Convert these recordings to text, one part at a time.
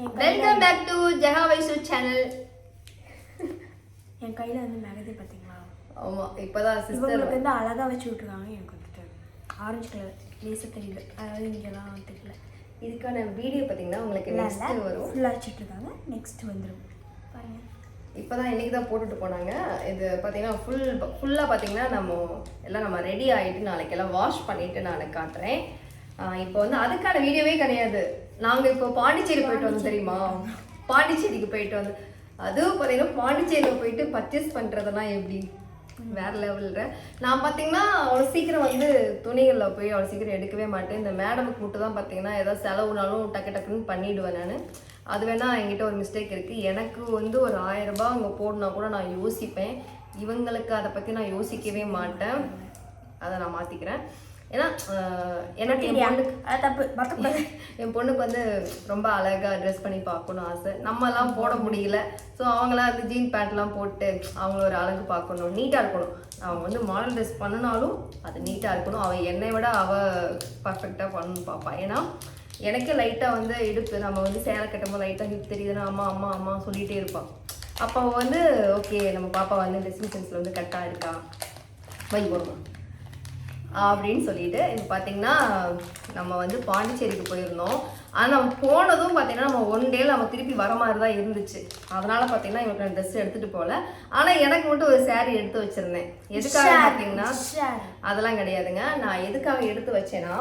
Welcome back to Jega Vaisu channel என் கையில் வந்து மெகதி பார்த்தீங்களா ஆமா இப்பதான் சிஸ்டர் இவங்களுக்கு வந்து அழகாக வச்சு விட்ருக்காங்க எனக்கு வந்துட்டு. ஆரஞ்சு கலர் லேசாக தெரியல அதாவது இங்கெல்லாம் தெரியல. இதுக்கான வீடியோ பாத்தீங்கன்னா உங்களுக்கு நெக்ஸ்ட் வரும். ஃபுல்லாக வச்சுட்ருக்காங்க நெக்ஸ்ட் வந்துடும் பாருங்க. இப்பதான் இன்னைக்கு தான் போட்டுட்டு போனாங்க. இது பாத்தீங்கன்னா ஃபுல் ஃபுல்லா பாத்தீங்கன்னா நம்ம எல்லாம் நம்ம ரெடி ஆயிட்டு நாளைக்கு எல்லாம் வாஷ் பண்ணிட்டு நான் காட்டுறேன். இப்போ வந்து அதுக்கான வீடியோவே கிடையாது. நாங்க இப்போ பாண்டிச்சேரி போயிட்டு வந்தோம் தெரியுமா? பாண்டிச்சேரிக்கு போயிட்டு வந்தோம் அதுவும் பார்த்தீங்கன்னா பாண்டிச்சேரியில் போயிட்டு பர்ச்சேஸ் பண்றதெல்லாம் எப்படி? வேற லெவலில் நான் பார்த்தீங்கன்னா அவ்வளோ சீக்கிரம் வந்து துணிகளில் போய் அவ்வளோ சீக்கிரம் எடுக்கவே மாட்டேன். இந்த மேடமுக்கு மட்டும் தான் பார்த்தீங்கன்னா ஏதாவது செலவுனாலும் டக்கு டக்குன்னு பண்ணிவிடுவேன் நான். அது வேணால் என்கிட்ட ஒரு மிஸ்டேக் இருக்குது எனக்கு வந்து ஒரு ஆயிரரூபா அங்கே போடனா கூட நான் யோசிப்பேன். இவங்களுக்கு அதை பற்றி நான் யோசிக்கவே மாட்டேன். அதை நான் மாற்றிக்கிறேன் ஏன்னா எனக்கு என் பொண்ணுக்கு தப்பு. மற்ற என் பொண்ணுக்கு வந்து ரொம்ப அழகா ட்ரெஸ் பண்ணி பார்க்கணும் ஆசை. நம்மலாம் போட முடியல. ஸோ அவங்களாம் வந்து ஜீன் பேண்ட்லாம் போட்டு அவங்கள ஒரு அழகு பார்க்கணும். நீட்டாக இருக்கணும். அவங்க வந்து மாடல் ட்ரெஸ் பண்ணினாலும் அது நீட்டாக இருக்கணும். அவள் என்னை விட அவள் பர்ஃபெக்டாக பண்ணணும் பார்ப்பா. ஏன்னா எனக்கே லைட்டாக வந்து இடுப்பு. நம்ம வந்து சேலை கட்டும்போது லைட்டாக ஹிப் தெரியுதுன்னா அம்மா அம்மா அம்மா சொல்லிகிட்டே இருப்பான் அப்போ வந்து ஓகே நம்ம பாப்பா வந்து ட்ரெஸ்ஸிங் சென்ஸில் வந்து கரெக்டாக இருக்கா? வை போடுவோம் அப்படின்னு சொல்லிட்டு இப்போ பார்த்தீங்கன்னா நம்ம வந்து பாண்டிச்சேரிக்கு போயிருந்தோம். ஆனால் நம்ம போனதும் பார்த்தீங்கன்னா நம்ம ஒன் டேல நம்ம திருப்பி வர மாதிரி தான் இருந்துச்சு. அதனால பார்த்தீங்கன்னா இவங்களுக்கு நான் ட்ரெஸ் எடுத்துட்டு போகல ஆனால் எனக்கு மட்டும் ஒரு saree எடுத்து வச்சிருந்தேன். எதுக்காக பார்த்தீங்கன்னா அதெல்லாம் கிடையாதுங்க. நான் எதுக்காக எடுத்து வச்சேன்னா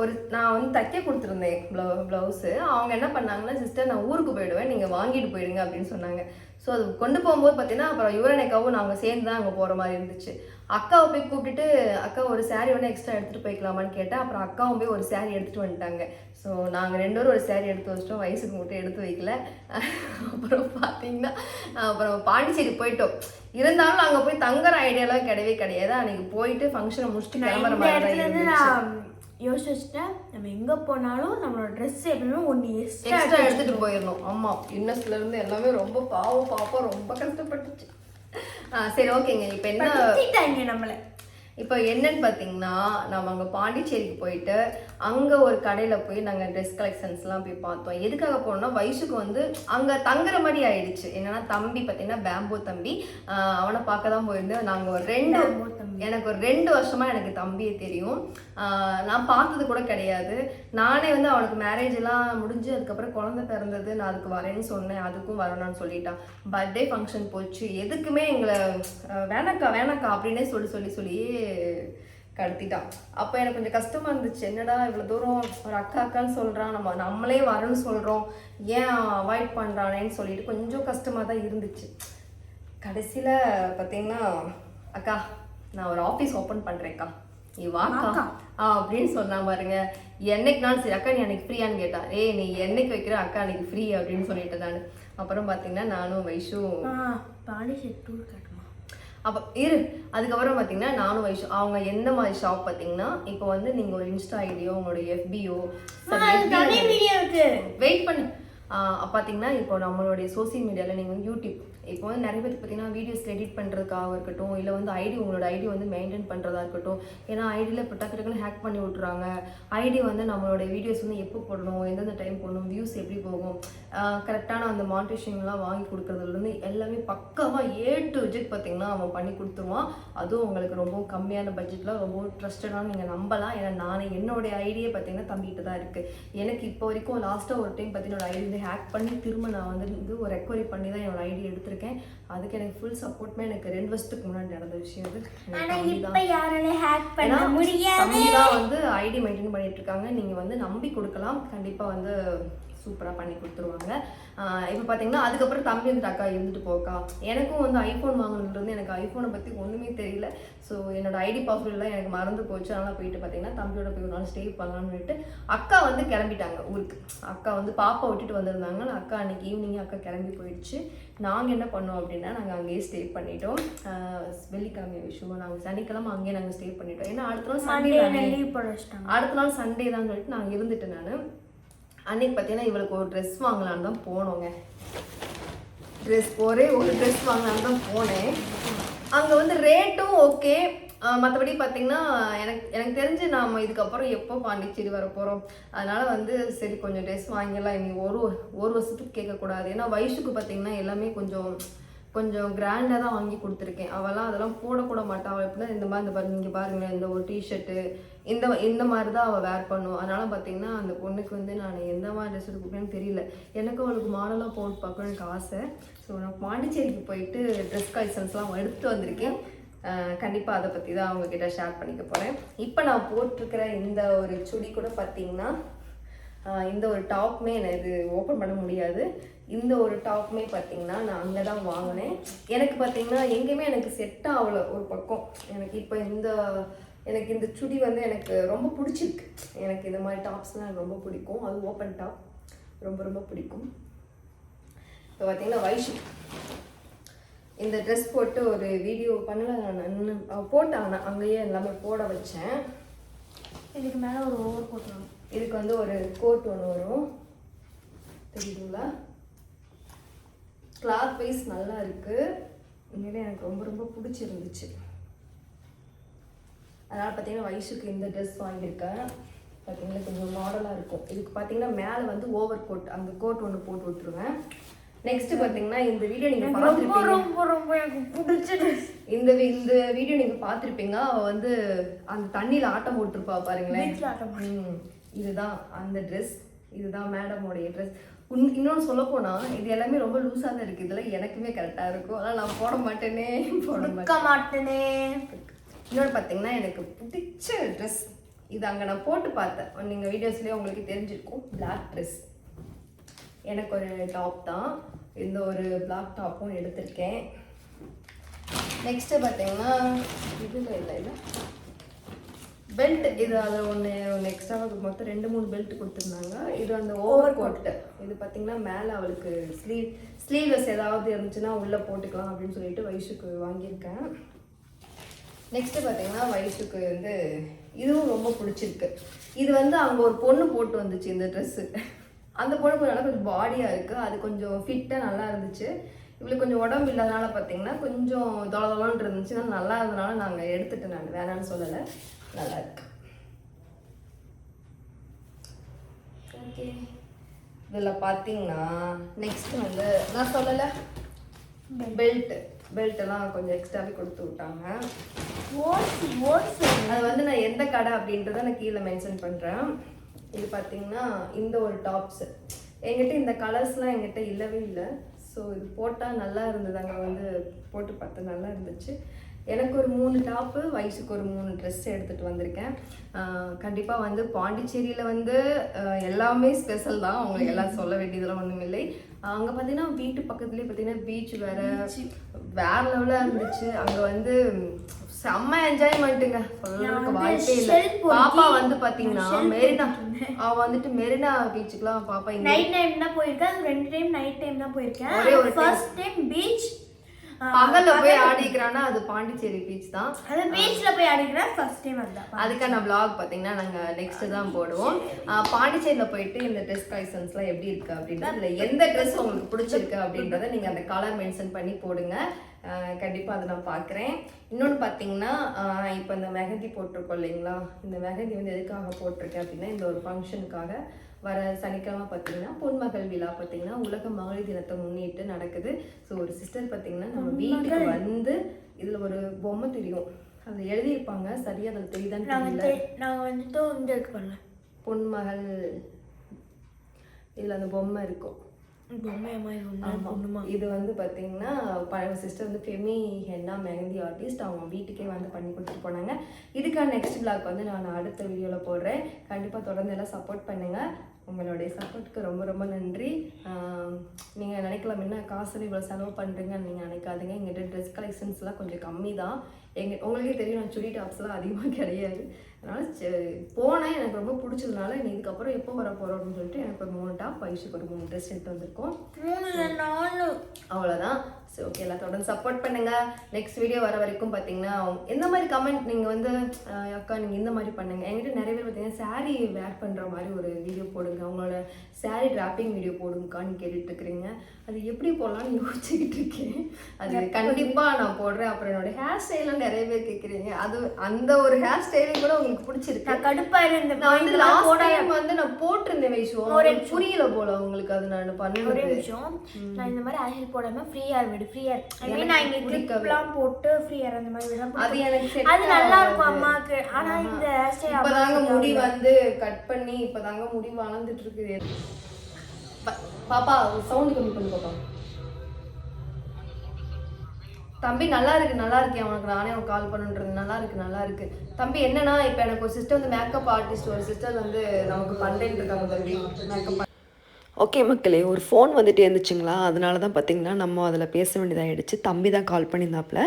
ஒரு நான் வந்து தைக்க கொடுத்துருந்தேன் ப்ளவு ப்ளவுஸு அவங்க என்ன பண்ணாங்கன்னா சிஸ்டர் நான் ஊருக்கு போயிடுவேன். நீங்கள் வாங்கிட்டு போயிடுங்க அப்படின்னு சொன்னாங்க. ஸோ அது கொண்டு போகும்போது பார்த்தீங்கன்னா அப்புறம் யுவரனேக்காவும் நாங்கள் சேர்ந்து தான் அங்கே போகிற மாதிரி இருந்துச்சு. அக்காவை போய் கூப்பிட்டுட்டு அக்கா ஒரு saree வேணா எக்ஸ்ட்ரா எடுத்துகிட்டு போய்க்கலாமான்னு கேட்டேன். அப்புறம் அக்காவும் போய் ஒரு saree எடுத்துகிட்டு வந்துட்டாங்க. ஸோ நாங்கள் ரெண்டு பேரும் ஒரு saree எடுத்து வச்சிட்டோம். வயசுக்கு மட்டும் எடுத்து வைக்கல. அப்புறம் பார்த்தீங்கன்னா அப்புறம் பாண்டிச்சேரி போயிட்டோம். இருந்தாலும் அங்கே போய் தங்குற ஐடியாலாம் கிடையவே கிடையாது. அன்னைக்கு போயிட்டு ஃபங்க்ஷனை முடிச்சுட்டு கிளம்புற மாதிரி தான் இடத்துல இருந்து இருந்துச்சு நான் யோசிச்சு வச்சுட்டேன் நம்ம எங்கே போனாலும் நம்மளோட ட்ரெஸ் எப்படின்னா ஒன்று எக்ஸ்ட்ரா எடுத்துட்டு போயிடணும். ஆமா இன்னஸ்ல இருந்து எல்லாமே ரொம்ப பாவம் பாப்பா ரொம்ப கஷ்டப்பட்டுச்சு. ஆ, சரி ஓகேங்க. இப்போ என்ன நம்மளை. இப்போ என்னன்னு பார்த்தீங்கன்னா நம்ம அங்கே பாண்டிச்சேரிக்கு போயிட்டு அங்கே ஒரு கடையில் போய் நாங்கள் ட்ரெஸ் கலெக்ஷன்ஸ்லாம் போய் பார்த்தோம். எதுக்காக போனோம்னா வயசுக்கு வந்து அங்கே தங்குற மாதிரி ஆயிடுச்சு. என்னன்னா தம்பி பார்த்தீங்கன்னா பேம்போ தம்பி. அவனை பார்க்க தான் போயிருந்தேன். நாங்கள் ஒரு ரெண்டு தம்பி. எனக்கு ஒரு ரெண்டு வருஷமாக எனக்கு தம்பியை தெரியும். நான் பார்த்தது கூட கிடையாது. நானே வந்து அவனுக்கு மேரேஜ் எல்லாம் முடிஞ்சு அதுக்கப்புறம் குழந்தை பிறந்தது நான் அதுக்கு வரேன்னு சொன்னேன். அதுக்கும் வரணும்னு சொல்லிட்டான். பர்த்டே ஃபங்க்ஷன் போச்சு. எதுக்குமே எங்களை வேணக்கா வேணாக்கா வேணாக்கா அப்படின்னே சொல்லி சொல்லி சொல்லியே கடத்திட்டான். அப்போ எனக்கு கொஞ்சம் கஷ்டமாக இருந்துச்சு. என்னடா இவ்வளோ தூரம் ஒரு அக்கா அக்கான்னு சொல்கிறான் நம்ம நம்மளே வரணும்னு சொல்கிறோம் ஏன் அவாய்ட் பண்ணுறானேன்னு சொல்லிட்டு கொஞ்சம் கஷ்டமாக தான் இருந்துச்சு. கடைசியில் பார்த்தீங்கன்னா அக்கா நான் ஒரு ஆஃபீஸ் ஓப்பன் பண்றேன்க்கா. நீ வாக்கா. அப்படின்னு சொன்னா பாருங்க. என்னைக்கு நாள் சரி அக்கா நீ அன்னைக்கு ஃப்ரீயான்னு கேட்டா ஏய் நீ என்னைக்கு வைக்கிற? அக்கா அன்னைக்கு ஃப்ரீ அப்படின்னு சொல்லிட்டு நான் அப்புறம் பார்த்தீங்கன்னா நானும் வைஷும் ஆ பாண்டிச்சேரி டூர் காட்டுமா? அப்போ இரு. அதுக்கப்புறம் பார்த்தீங்கன்னா நானும் வைஷு அவங்க எந்த மாதிரி ஷாப் பார்த்தீங்கன்னா இப்போ வந்து நீங்கள் ஒரு இன்ஸ்டா ஐடியோ உங்களோட இருக்கு. வெயிட் பண்ணு. பார்த்தீங்கன்னா இப்போ நம்மளுடைய சோசியல் மீடியாவில் நீங்கள் வந்து யூடியூப் இப்போ வந்து நிறைய பேருக்கு பார்த்தீங்கன்னா வீடியோஸ் எடிட் பண்ணுறதுக்காக இருக்கட்டும் இல்லை வந்து ஐடி உங்களோட ஐடி வந்து மெயின்டைன் பண்ணுறதா இருக்கட்டும் ஏன்னா ஐடியில் இப்போ டக்கு டக்குன்னு ஹேக் பண்ணி விட்றாங்க ஐடி வந்து நம்மளோட வீடியோஸ் வந்து எப்போ போடணும் எந்தெந்த டைம் போடணும் வியூஸ் எப்படி போகும் கரெக்டான அந்த மானிட்டேஷன்லாம் வாங்கி கொடுக்குறதுலேருந்து எல்லாமே பக்காவாக ஏ டு விஜெட் பார்த்தீங்கன்னா அவன் பண்ணி கொடுத்துருவான். அதுவும் உங்களுக்கு ரொம்ப கம்மியான பட்ஜெட்டில் ரொம்ப ட்ரஸ்டடாக நீங்கள் நம்பலாம். ஏன்னா நான் என்னுடைய ஐடியே பார்த்தீங்கன்னா தம்பிகிட்ட தான் இருக்குது எனக்கு இப்போ வரைக்கும் லாஸ்ட்டாக ஒரு டைம் பார்த்தீங்கன்னா ஐடி வந்து ஹேக் பண்ணி திரும்ப நான் வந்து இது ஒரு ரெக்கவரி பண்ணி தான் என்னோட ஐடி எடுத்துருக்கேன். அதுக்கு எனக்கு ஃபுல் சப்போர்ட்மே எனக்கு ரெண்டு வருஷத்துக்கு முன்னாடி நடந்த விஷயம் அது. தான். வந்து ஐடி மெயின்டைன் பண்ணிட்டு இருக்காங்க. நீங்க வந்து நம்பி கொடுக்கலாம். கண்டிப்பா வந்து சூப்பரா பண்ணி கொடுத்துருவாங்க. இப்போ பார்த்தீங்கன்னா அதுக்கப்புறம் தம்பி வந்துட்டு அக்கா இருந்துட்டு போக்கா எனக்கும் வந்து ஐஃபோன் வாங்கினதுலேருந்து எனக்கு ஐஃபோனை பற்றி ஒன்றுமே தெரியல. ஸோ என்னோட ஐடி பாஸ்வேர்ட்லாம் எனக்கு மறந்து போச்சு. அதனால் போயிட்டு பார்த்தீங்கன்னா தம்பியோட போய் ஒரு நாள் ஸ்டே பண்ணலாம்னு சொல்லிட்டு அக்கா வந்து கிளம்பிட்டாங்க ஊருக்கு. அக்கா வந்து பாப்பா விட்டுட்டு வந்திருந்தாங்க. அக்கா அன்னைக்கு ஈவினிங் அக்கா கிளம்பி போயிடுச்சு. நாங்கள் என்ன பண்ணோம் அப்படின்னா நாங்கள் அங்கேயே ஸ்டே பண்ணிட்டோம். வெள்ளிக்கிழமை விஷயம் நாங்கள் சனிக்கிழமை அங்கேயே நாங்கள் ஸ்டே பண்ணிட்டோம். ஏன்னா அடுத்த நாள் சண்டே அடுத்த நாள் சண்டே தான் சொல்லிட்டு நான் இருந்துட்டேன் நான். அன்னைக்கு பார்த்தீங்கன்னா இவளுக்கு ஒரு ட்ரெஸ் வாங்கலான்னு தான் போனோங்க. ட்ரெஸ் ஒரே ஒரு ட்ரெஸ் வாங்கலான்னு தான் போனேன். அங்கே வந்து ரேட்டும் ஓகே மற்றபடி பார்த்தீங்கன்னா எனக்கு எனக்கு தெரிஞ்சு நாம் இதுக்கப்புறம் எப்போ பாண்டிச்சேரி வர போகிறோம் அதனால் வந்து சரி கொஞ்சம் ட்ரெஸ் வாங்கிடலாம். இனி ஒரு ஒரு வருஷத்துக்கு கேட்கக்கூடாது. ஏன்னா வயசுக்கு பார்த்தீங்கன்னா எல்லாமே கொஞ்சம் கொஞ்சம் கிராண்டாக தான் வாங்கி கொடுத்துருக்கேன். அவெல்லாம் அதெல்லாம் போடக்கூட மாட்டாள் அவள் எப்படின்னா இந்த மாதிரி இந்த பாருங்க இங்கே பாருங்களேன் இந்த ஒரு டிஷர்ட்டு இந்த இந்த மாதிரி தான் அவள் வேர் பண்ணும் அதனால பார்த்தீங்கன்னா அந்த பொண்ணுக்கு வந்து நான் எந்த மாதிரி ட்ரெஸ் எடுக்கணும்னு தெரியல. எனக்கு அவளுக்கு மாடலாக போட்டு பார்க்கணும் எனக்கு ஆசை. ஸோ நான் பாண்டிச்சேரிக்கு போயிட்டு ட்ரெஸ் கலெக்ஷன்ஸ்லாம் எடுத்து வந்திருக்கேன். கண்டிப்பாக அதை பற்றி தான் அவங்கக்கிட்ட ஷேர் பண்ணிக்க போகிறேன் இப்போ நான் போட்டிருக்கிற இந்த ஒரு சுடி கூட பார்த்தீங்கன்னா இந்த ஒரு டாப்மே எனக்கு இது ஓப்பன் பண்ண முடியாது. இந்த ஒரு டாப்மே பார்த்தீங்கன்னா நான் அங்கே தான் வாங்கினேன். எனக்கு பார்த்தீங்கன்னா எங்கேயுமே எனக்கு செட் ஆகலை ஒரு பக்கம். எனக்கு இப்போ இந்த எனக்கு இந்த சுடி வந்து எனக்கு ரொம்ப பிடிச்சிருக்கு. எனக்கு இந்த மாதிரி டாப்ஸ்லாம் எனக்கு ரொம்ப பிடிக்கும். அது ஓப்பன் டாப் ரொம்ப ரொம்ப பிடிக்கும். இப்போ பார்த்தீங்கன்னா வைஷு இந்த ட்ரெஸ் போட்டு ஒரு வீடியோ பண்ணல நான் போட்டாங்க அங்கேயே எல்லாமே போட வச்சேன். இதுக்கு மேலே ஒரு ஓவர் கோட் வரும் இதுக்கு வந்து ஒரு கோட் ஒன்று வரும். தெரியுதுங்களா? கிளாத் வைஸ் நல்லா இருக்குது உண்மையிலே எனக்கு ரொம்ப ரொம்ப பிடிச்சிருந்துச்சு. அதனால் பார்த்தீங்கன்னா வயசுக்கு இந்த ட்ரெஸ் வாங்கியிருக்கேன். பார்த்தீங்கன்னா கொஞ்சம் மாடலாக இருக்கும். இதுக்கு பார்த்தீங்கன்னா மேலே வந்து ஓவர் கோட் அந்த கோட் ஒன்று போட்டு விட்ருவேன் நெக்ஸ்ட் பார்த்தீங்கன்னா இந்த வீடியோ நீங்கள் ரொம்ப ரொம்ப ரொம்ப எனக்கு பிடிச்ச ட்ரெஸ் இந்த இந்த வீடியோ நீங்கள் பார்த்துருப்பீங்க. அவள் வந்து அந்த தண்ணியில் ஆட்டம் போட்டிருப்பா பாருங்களேன். இதுதான் அந்த ட்ரெஸ் இதுதான் மேடமோடைய ட்ரெஸ் இன்னொன்று சொல்ல போனா இது எல்லாமே ரொம்ப லூஸாக தான் இருக்குது இதெல்லாம் எனக்குமே கரெக்டாக இருக்கும். ஆனால் நான் போட மாட்டேனே. போட மாட்டேன். இருக்க மாட்டேனே. இன்னொன்று பார்த்தீங்கன்னா எனக்கு பிடிச்ச ட்ரெஸ் இது அங்கே நான் போட்டு பார்த்தேன். நீங்கள் வீடியோஸ்லேயே உங்களுக்கு தெரிஞ்சிருக்கும். பிளாக் ட்ரெஸ் எனக்கு ஒரு டாப் தான். இந்த ஒரு பிளாக் டாப்பும் எடுத்திருக்கேன். நெக்ஸ்ட்டு பார்த்தீங்கன்னா இதில் இல்லை இல்லை. பெல்ட் இது அதில் ஒன்று ஒன்று எக்ஸ்ட்ராவாக மொத்தம் ரெண்டு மூணு பெல்ட் கொடுத்துருந்தாங்க. இது அந்த ஓவர் கோட்டு இது பார்த்தீங்கன்னா மேலே அவளுக்கு ஸ்லீவ் ஸ்லீவ்லெஸ் ஏதாவது இருந்துச்சுன்னா உள்ளே போட்டுக்கலாம் அப்படின்னு சொல்லிட்டு வயசுக்கு வாங்கியிருக்கேன். நெக்ஸ்ட்டு பார்த்தீங்கன்னா வயசுக்கு வந்து இதுவும் ரொம்ப பிடிச்சிருக்கு. இது வந்து அங்கே ஒரு பொண்ணு போட்டு வந்துச்சு இந்த ட்ரெஸ்ஸு அந்த பொண்ணு கொஞ்சம் நல்லா கொஞ்சம் பாடியாக இருக்குது அது கொஞ்சம் ஃபிட்டாக நல்லா இருந்துச்சு. இவளுக்கு கொஞ்சம் உடம்பு இல்லாதனால பார்த்தீங்கன்னா கொஞ்சம் தொலை இருந்துச்சு. ஆனால் நல்லா இருந்தனால நாங்கள் எடுத்துட்டேன் நான் வேணான்னு சொல்லலை. நல்லா இருக்கு. ஓகே இதில் பார்த்தீங்கன்னா நெக்ஸ்ட் வந்து நான் சொல்லலை. பெல்ட் பெல்ட் எல்லாம் கொஞ்சம் எக்ஸ்ட்ராவே கொடுத்து விட்டாங்க. ஓசி ஓசி அது வந்து நான் எந்த கடை அப்படின்றத நான் கீழே மென்ஷன் பண்ணுறேன் இது பார்த்தீங்கன்னா இந்த ஒரு டாப்ஸ் என்கிட்ட இந்த கலர்ஸ்லாம் என்கிட்ட இல்லவே இல்லை. ஸோ இது போட்டால் நல்லா இருந்தது. அங்கே வந்து போட்டு பார்த்தா நல்லா இருந்துச்சு. எனக்கு ஒரு மூணு டாப்பு வயசுக்கு ஒரு மூணு ட்ரெஸ் எடுத்துகிட்டு வந்திருக்கேன். கண்டிப்பாக வந்து பாண்டிச்சேரியில் வந்து எல்லாமே ஸ்பெஷல் தான். உங்களுக்கு எல்லாம் சொல்ல வேண்டியதெல்லாம் ஒன்றும் இல்லை. அங்கே பார்த்தீங்கன்னா வீட்டு பக்கத்துலேயே பார்த்தீங்கன்னா பீச் வேற வேற லெவலாக இருந்துச்சு. அங்கே வந்து செம்ம என்ஜாய்மெண்ட்டுங்க சொல்றதுக்கு வாய்ப்பே இல்லை. shell பொறுக்கி- பாப்பா வந்து பாத்தீங்கன்னா மெரினா. அவ வந்துட்டு மெரினா பீச்சுக்குலாம் பாப்பா நைட் டைம் தான் போயிருக்கேன் ரெண்டு டைம் நைட் டைம் தான் போயிருக்கேன். ஃபர்ஸ்ட் டைம் பீச் பகல்ல போய் ஆடிக்கிறான்னா அது பாண்டிச்சேரி பீச் தான். அது பீச்ல போய் அடிக்கிறேன் ஃபர்ஸ்ட் டைம் அதுதான் அதுக்கான vlog பார்த்தீங்கன்னா நாங்கள் நெக்ஸ்ட் தான் போடுவோம். ஆஹ் பாண்டிச்சேரியில் போயிட்டு இந்த ட்ரெஸ் கலெக்ஷன்ஸ்லாம் எப்படி இருக்கு அப்படின்றது இல்லை எந்த ட்ரெஸ் உங்களுக்கு பிடிச்சிருக்கு அப்படின்றத நீங்கள் அந்த கலர் மென்ஷன் பண்ணி போடுங்க. கண்டிப்பாக அதை நான் பார்க்குறேன் இன்னொன்று பார்த்தீங்கன்னா இப்போ இந்த மெஹந்தி போட்டிருக்கோம் இல்லைங்களா? இந்த மெஹந்தி வந்து எதுக்காக போட்டிருக்கேன் அப்படின்னா இந்த ஒரு ஃபங்க்ஷனுக்காக வர சனிக்கிழமை பார்த்தீங்கன்னா பொன்மகள் விழா பார்த்தீங்கன்னா உலக மகளிர் தினத்தை முன்னிட்டு நடக்குது. ஸோ ஒரு சிஸ்டர் பார்த்தீங்கன்னா நம்ம வீட்டுக்கு வந்து இதில் ஒரு பொம்மை தெரியும். அதில் எழுதியிருப்பாங்க. சரியா அதில் தெரியுதான்னு தெரியல. நாங்கள் வந்துட்டு இங்கே இருக்கு பொன்மகள் இதில் அந்த பொம்மை இருக்கும். இது வந்து பார்த்தீங்கன்னா சிஸ்டர் வந்து ஃபெமி ஹென்னா மெஹந்தி ஆர்டிஸ்ட் அவங்க வீட்டுக்கே வந்து பண்ணி கொடுத்துட்டு போனாங்க. இதுக்கான நெக்ஸ்ட் பிளாக் வந்து நான் அடுத்த வீடியோவில் போடுறேன். கண்டிப்பாக தொடர்ந்து எல்லாம் சப்போர்ட் பண்ணுங்கள் உங்களுடைய சப்போர்ட்டுக்கு ரொம்ப ரொம்ப நன்றி. நீங்கள் நினைக்கலாம் என்ன காசு இவ்வளோ செலவு பண்ணுறீங்கன்னு நீங்கள் நினைக்காதீங்க. எங்கிட்ட ட்ரெஸ் கலெக்ஷன்ஸ்லாம் கொஞ்சம் கம்மி தான் எங்க உங்களுக்கே தெரியும் நான் சுடி டாப்ஸ்லாம் அதிகமாக கிடையாது. அதனால சரி, போனேன். எனக்கு ரொம்ப பிடிச்சதுனால நீ இதுக்கப்புறம் எப்போ வர போகிறோம் அப்படின்னு சொல்லிட்டு எனக்கு ஒரு மூணு டாப் பைஷுக்கு ஒரு மூணு ட்ரெஸ் எடுத்து வந்திருக்கோம். அவ்வளோதான் சரி ஓகே எல்லாம் தொடர்ந்து சப்போர்ட் பண்ணுங்க. நெக்ஸ்ட் வீடியோ வர வரைக்கும் பார்த்தீங்கன்னா எந்த மாதிரி கமெண்ட் நீங்கள் வந்து அக்கா நீங்கள் இந்த மாதிரி பண்ணுங்க. என்கிட்ட நிறைய பேர் பார்த்தீங்கன்னா saree வேர் பண்ணுற மாதிரி ஒரு வீடியோ போடுங்க. உங்களோட saree டிராப்பிங் வீடியோ போடுங்கக்கான்னு கேட்டுட்டு இருக்கிறீங்க அது எப்படி போடலாம்னு யோசிச்சுக்கிட்டு இருக்கேன் அது கண்டிப்பாக நான் போடுறேன். அப்புறம் என்னோட ஹேர் ஸ்டைலும் நிறைய பேர் கேட்குறீங்க அது அந்த ஒரு ஹேர் ஸ்டைலும் கூட உங்களுக்கு பிடிச்சிருக்கு. நான் கடுப்பா இருந்தேன் நான் வந்து லாஸ்ட் டைம் வந்து நான் போட்டிருந்தேன் வைஷோ புரியல போல உங்களுக்கு அது நான் ஒரே பண்ணது. நிமிஷம். நான் இந்த மாதிரி ஆயில் போடாம ஃப்ரீயா விடு ஃப்ரீயா ஐ மீன் எனக்கு நான் இங்க. கிளிப்லாம் போட்டு ஃப்ரீயா அந்த மாதிரி அது எனக்கு அது நல்லா இருக்கும் ஆகாது. அம்மாக்கு. ஆனா இந்த ஹேர் ஸ்டைல் இப்பதாங்க முடி வந்து கட் பண்ணி இப்பதாங்க முடி வளர்ந்துட்டு இருக்குது பாப்பா சவுண்ட் கம்மி பண்ணு பாப்பா. தம்பி நல்லா இருக்கு நல்லா இருக்கேன் உனக்கு நானே உனக்கு கால் பண்ணுன்றது நல்லா இருக்கு நல்லா இருக்கு. தம்பி என்னன்னா இப்போ எனக்கு ஒரு சிஸ்டர் வந்து மேக்கப் ஆர்டிஸ்ட் ஒரு சிஸ்டர் வந்து நமக்கு பண்றேன்னு இருக்காங்க தம்பி. மேக்கப் ஓகே மக்களே ஒரு ஃபோன் வந்துட்டு இருந்துச்சுங்களா? அதனால தான் பார்த்தீங்கன்னா நம்ம அதில் பேச வேண்டியதாகிடுச்சு தம்பி தான் கால் பண்ணியிருந்தாப்புல.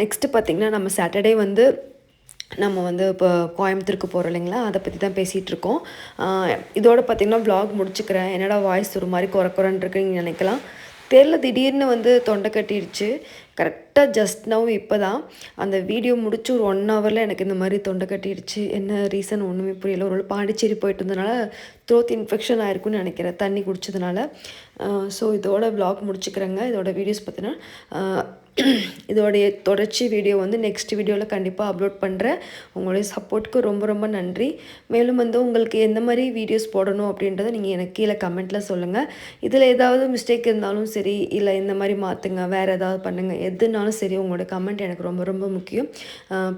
நெக்ஸ்ட்டு பார்த்தீங்கன்னா நம்ம சாட்டர்டே வந்து நம்ம வந்து இப்போ கோயம்புத்தூருக்கு போகிறோம் இல்லைங்களா? அதை பற்றி தான் பேசிகிட்டு இருக்கோம். இதோட பார்த்திங்கன்னா வ்ளாக் முடிச்சுக்கிறேன். என்னடா வாய்ஸ் ஒரு மாதிரி குறை குறைன்னு இருக்குன்னு நினைக்கலாம். தெரில திடீர்னு வந்து தொண்டை கட்டிடுச்சு. கரெக்டாக ஜஸ்ட் நவ் இப்போ தான் அந்த வீடியோ முடிச்சு ஒரு ஒன் ஹவரில் எனக்கு இந்த மாதிரி தொண்டை கட்டிடுச்சு. என்ன ரீசன் ஒன்றுமே புரியல. ஒரு பாண்டிச்சேரி போயிட்டு இருந்தனால த்ரோத் இன்ஃபெக்ஷன் ஆயிருக்குன்னு நினைக்கிறேன். தண்ணி குடிச்சதுனால. ஸோ இதோட ப்ளாக் முடிச்சுக்கிறேங்க. இதோட வீடியோஸ் பார்த்தீங்கன்னா இதோடைய தொடர்ச்சி வீடியோ வந்து நெக்ஸ்ட் வீடியோவில் கண்டிப்பாக அப்லோட் பண்ணுறேன் உங்களுடைய சப்போர்ட்டுக்கு ரொம்ப ரொம்ப நன்றி. மேலும் வந்து உங்களுக்கு எந்த மாதிரி வீடியோஸ் போடணும் அப்படின்றத நீங்கள் எனக்கு கீழே கமெண்ட்டில் சொல்லுங்கள் இதில் ஏதாவது மிஸ்டேக் இருந்தாலும் சரி இல்லை இந்த மாதிரி மாற்றுங்க வேறு ஏதாவது பண்ணுங்கள் எதுனாலும் சரி உங்களோட கமெண்ட் எனக்கு ரொம்ப ரொம்ப முக்கியம்.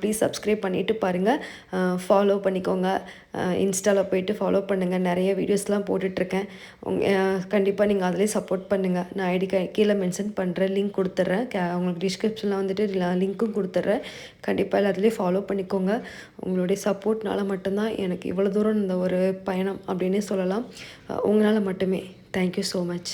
ப்ளீஸ் சப்ஸ்கிரைப் பண்ணிவிட்டு பாருங்கள் ஃபாலோ பண்ணிக்கோங்க. இன்ஸ்டாவில் போயிட்டு ஃபாலோ பண்ணுங்கள் நிறைய வீடியோஸ்லாம் போட்டுட்ருக்கேன். உங்க கண்டிப்பாக நீங்கள் அதிலே சப்போர்ட் பண்ணுங்கள் நான் ஐடி கீழே மென்ஷன் பண்ணுறேன் லிங்க் கொடுத்துட்றேன். கே உங்களுக்கு டிஸ்கிரிப்ஷனில் வந்துட்டு லிங்க்கும் கொடுத்துட்றேன். கண்டிப்பாக எல்லாத்துலேயும் ஃபாலோ பண்ணிக்கோங்க. உங்களுடைய சப்போர்ட்னால மட்டும்தான் எனக்கு இவ்வளோ தூரம் இந்த ஒரு பயணம் அப்படின்னே சொல்லலாம். உங்களால் மட்டுமே. Thank you so much